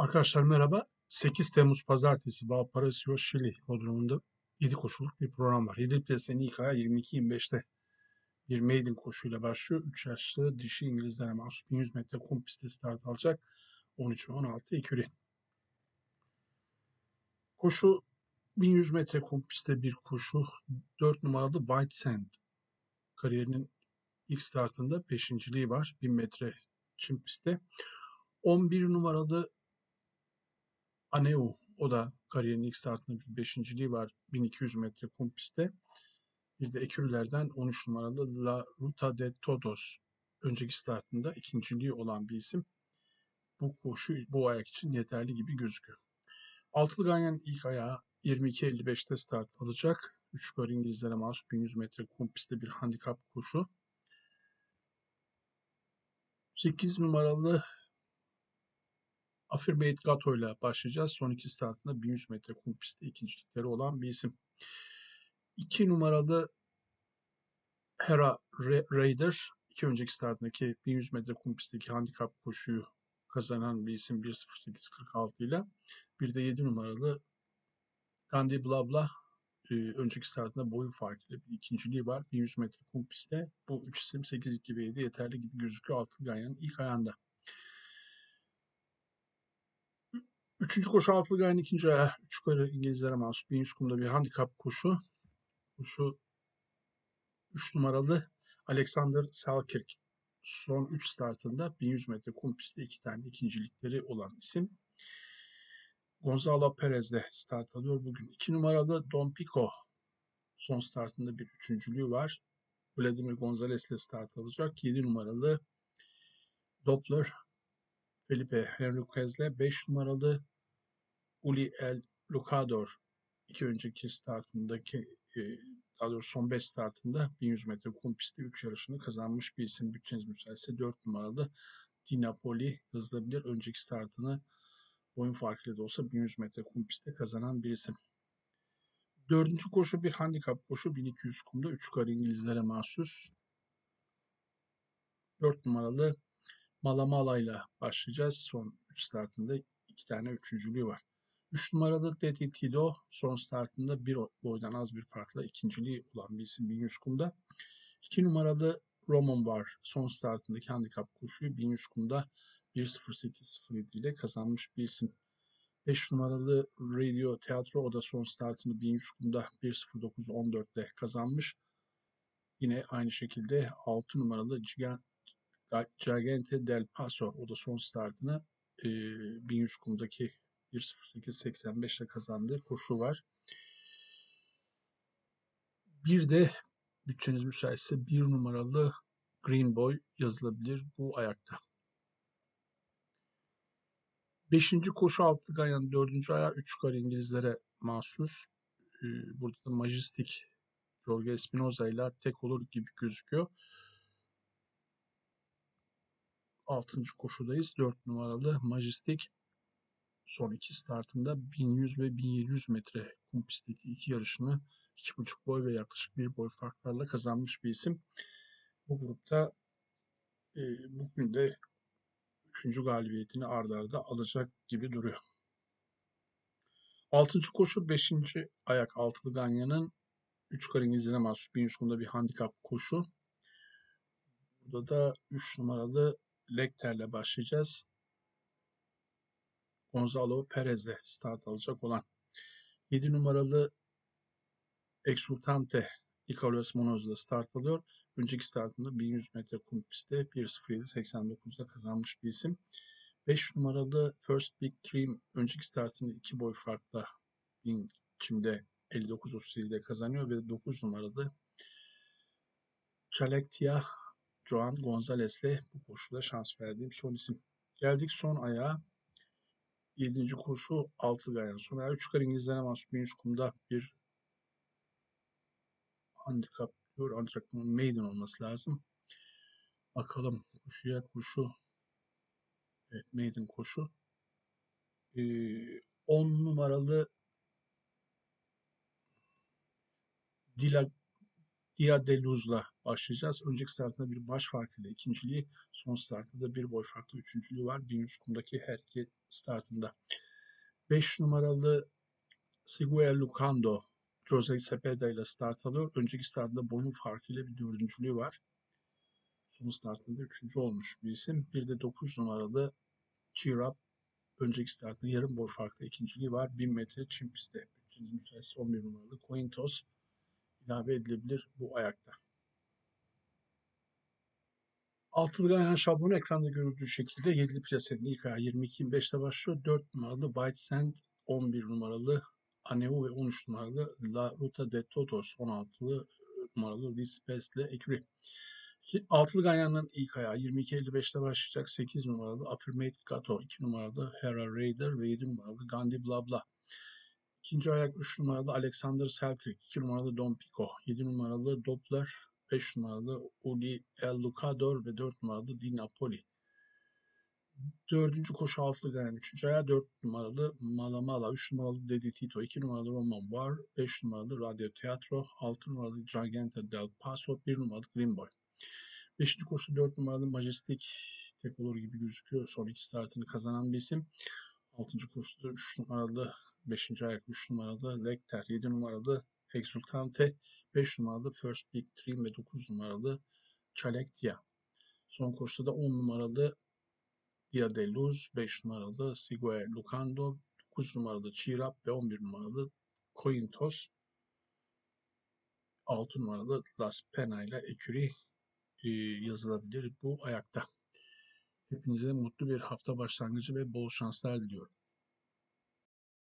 Arkadaşlar merhaba. 8 Temmuz Pazartesi Valparaiso Şili Bodrum'unda 7 koşuluk bir program var. 7 plasenin ilk ayağı 22-25'te bir maiden koşuyla başlıyor. 3 yaşlı dişi İngilizlere mahsus 1100 metre kum pistte start alacak. 13 ve 16 ekürü. Koşu 1100 metre kum pistte bir koşu. 4 numaralı White Sand kariyerinin ilk startında 5.liği var. 1000 metre çim pistte. 11 numaralı Aneu o da kariyerin ilk startında bir beşinciliği var 1200 metre kum pistte. Bir de Ekürülerden 13 numaralı La Ruta de Todos önceki startında ikinciliği olan bir isim. Bu koşu bu ayak için yeterli gibi gözüküyor. Altılı Ganyan ilk ayağı 22.55'te start alacak. 3 yukarı İngilizlere mahsus 1100 metre kum pistte bir handikap koşu. 8 numaralı Affirmate Gato ile başlayacağız. Son iki startında 1100 metre kum pistte ikincilikleri olan bir isim. 2 numaralı Hera Raider iki önceki startındaki 1100 metre kum pistteki handikap koşuyu kazanan bir isim 1.08.46 ile. Bir de 7 numaralı Gandhi Blabla e, önceki startında boyu farkıyla bir ikinciliği var. 1100 metre kum pistte. Bu üç isim 8-2 ve 7 yeterli gibi gözüküyor altı Ganyan'ın ilk ayağında. Üçüncü koşu altılı gayen ikinci ayağı. Üç yukarı İngilizlere mahsus 1100 kumda bir handikap koşu. Koşu 3 numaralı Alexander Selkirk. Son 3 startında 1100 metre kum pistte iki tane ikincilikleri olan isim. Gonzalo Perez'de start alıyor bugün. 2 numaralı Don Pico. Son startında bir üçüncülüğü var. Vladimir Gonzalez ile start alacak. 7 numaralı Doppler Felipe Henriquez'le 5 numaralı Uli El Lucador iki önceki startındaki e, daha doğrusu son 5 startında 1100 metre kum pisti 3 yarışını kazanmış bir isim. Bütçeniz müsaitse 4 numaralı Di Napoli hızlanabilir. Önceki startını boyun farkıyla da olsa 1100 metre kum pistte kazanan bir isim. Dördüncü koşu bir handikap koşu 1200 kumda 3 yukarı İngilizlere mahsus. 4 numaralı Malamala ile başlayacağız. Son 3 startında 2 tane üçüncülüğü var. 3 numaralı Dedi Tilo son startında bir boydan az bir farkla ikinciliği olan bir isim 1100 kumda. 2 numaralı Roman var son startındaki handikap koşuyu 1100 kumda 1.08.07 ile kazanmış bir isim. 5 numaralı Radio Teatro o da son startını 1100 kumda 1.09.14 ile kazanmış. Yine aynı şekilde 6 numaralı Gigante del Paso o da son startını 1100 kumdaki 1.08.85 ile kazandığı koşu var. Bir de bütçeniz müsaitse bir numaralı Green Boy yazılabilir bu ayakta. Beşinci koşu altı Ganyan dördüncü ayağı üç yukarı İngilizlere mahsus. Burada da Majestic Jorge Espinoza ile tek olur gibi gözüküyor. Altıncı koşudayız. Dört numaralı Majestic son iki startında 1100 ve 1700 metre kum pistteki iki yarışını 2,5 boy ve yaklaşık bir boy farklarla kazanmış bir isim. Bu grupta e, bugün de 3. galibiyetini ardarda arda alacak gibi duruyor. 6. koşu 5. ayak altılı Ganya'nın 3 kar İngilizlere mahsus 1100 kumda bir handikap koşu. Burada da 3 numaralı Lekter'le başlayacağız. Gonzalo Perez'le start alacak olan 7 numaralı Exultante Icarus Monoz'la start alıyor. Önceki startında 1100 metre kum pistte 1.07.89'da kazanmış bir isim. 5 numaralı First Big Dream önceki startında 2 boy farkla 1000 çimde 59.37'de kazanıyor ve 9 numaralı Chalektia Joan Gonzalez'le bu koşuda şans verdiğim son isim. Geldik son ayağa. 7. koşu 6 gayen sonra 3 kar İngilizlere mahsus 1100 kumda bir handikap diyor ancak bunun maiden olması lazım. Bakalım koşuya koşu evet maiden koşu ee, 10 numaralı Dila Dia de Luz'la başlayacağız. Önceki startında bir baş farkıyla ikinciliği, son startında da bir boy farklı üçüncülüğü var. 1100 kumdaki her iki startında. 5 numaralı Siguel Lucando Jose Cepeda ile start alıyor. Önceki startında boyun farkıyla bir dördüncülüğü var. Son startında üçüncü olmuş bir isim. Bir de 9 numaralı Chirap önceki startında yarım boy farklı ikinciliği var. 1000 metre çim pistte. İkinci müsaadesi 11 numaralı Cointos ilave edilebilir bu ayakta. Altılı ganyan şablonu ekranda görüldüğü şekilde 7'li plasenin ilk ayağı 22-25'te başlıyor. 4 numaralı White Sand, 11 numaralı Aneu ve 13 numaralı La Ruta de Todos, 16 numaralı Lispes ile Ekri. Altılı ganyanın ilk ayağı 22-55'te başlayacak. 8 numaralı Affirmate Gato, 2 numaralı Hera Raider ve 7 numaralı Gandhi Blabla. İkinci ayak 3 numaralı Alexander Selkirk, 2 numaralı Don Pico, 7 numaralı Doppler, 5 numaralı Uli El Lucador ve 4 numaralı Di Napoli. Dördüncü koşu altılı yani üçüncü ayağı 4 numaralı Malamala, 3 numaralı Dedi Tito, 2 numaralı Roman Bar, 5 numaralı Radio Teatro, 6 numaralı Gigante del Paso, 1 numaralı Green Boy. Beşinci koşu 4 numaralı Majestic tek olur gibi gözüküyor. Son iki startını kazanan bir isim. Altıncı koşuda 3 numaralı 5. ayak 3 numaralı Lecter, 7 numaralı Exultante, 5 numaralı First Big Dream ve 9 numaralı Çalektia. Son koşuda da 10 numaralı Dia de Luz, 5 numaralı Sigue Lucando, 9 numaralı Chirap ve 11 numaralı Cointos. 6 numaralı Las Pena ile Eküri yazılabilir bu ayakta. Hepinize mutlu bir hafta başlangıcı ve bol şanslar diliyorum.